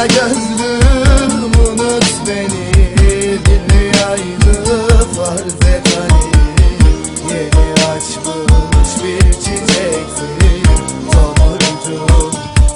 Kara gözlüm unut beni. Dünyaydı farz et hani. Yeni açmış bir çiçeksin Tomurcuğum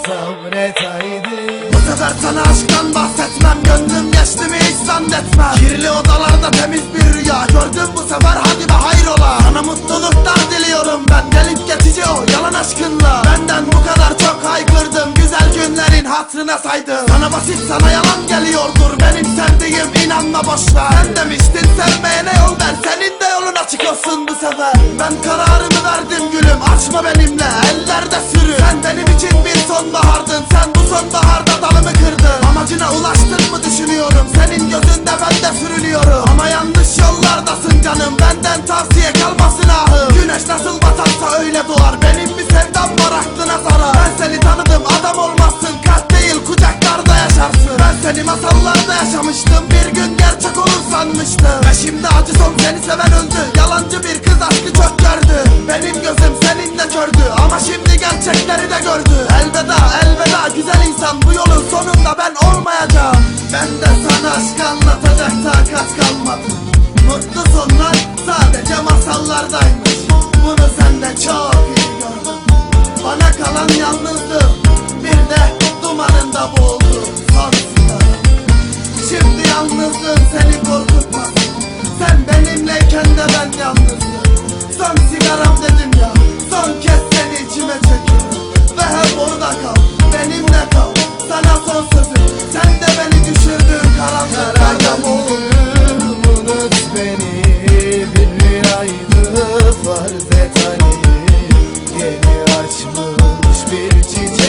sabret haydi Bu sefer sana aşktan bahsetmem. Gönlüm geçti mi hiç zannetmem. Kirli odalarda temiz bir rüya. Gördüm bu sefer hadi be hayrola. Sana mutluluklar diliyorum. Ben Gelip geçici o yalan aşkınla. Benden bu kadar çok haykırdım. Güzel günlerin hatrına saydım Sana basit sana yalan geliyordur. Benim sevdiğim inanma boşver. Sen demiştin sevmeyene yol ver? Senin de yolun açık olsun bu sefer. Ben kararımı verdim gülüm Açma benimle. Ellerde sürü. Sen benim için bir sonbahardın. Sen bu sonbaharda dalımı kırdın. Amacına ulaştın mı düşünüyorum. Senin gözünde ben de sürünüyorum. Ama yanlış yollardasın canım. Benden tavsiye kalmasın ahım. Güneş nasıl batarsa öyle doğar. Benim bir sevdam var aklına zarar Ben seni tanıdım adam olmazsın yaşamıştım Bir gün gerçek olur sanmıştım. Ve şimdi acı son seni seven öldü. Yalancı bir kız aşkı çok gördü. Benim gözüm seninle kördü Ama şimdi gerçekleri de gördü. Elveda elveda güzel insan Bu yolun sonunda ben olmayacağım. Ben de sana aşk anlatacak takat kalmadı Mutlu sonlar sadece masallardaymış. Bunu sende çok iyi gördüm Bana kalan yalnızlık Bir de dumanında boğuldu Şimdi yalnızlığım seni korkutmaz Sen benimleyken de ben yalnızdım Son sigaram dedim ya Son kez seni içime çekiyorum. Ve hep orada kal Benimle kal. Sana son sözüm Sen de beni düşürdün karanlık Karamoğlum unut beni Bir rüyaydı farz et hani Yeni açmış bir çiçek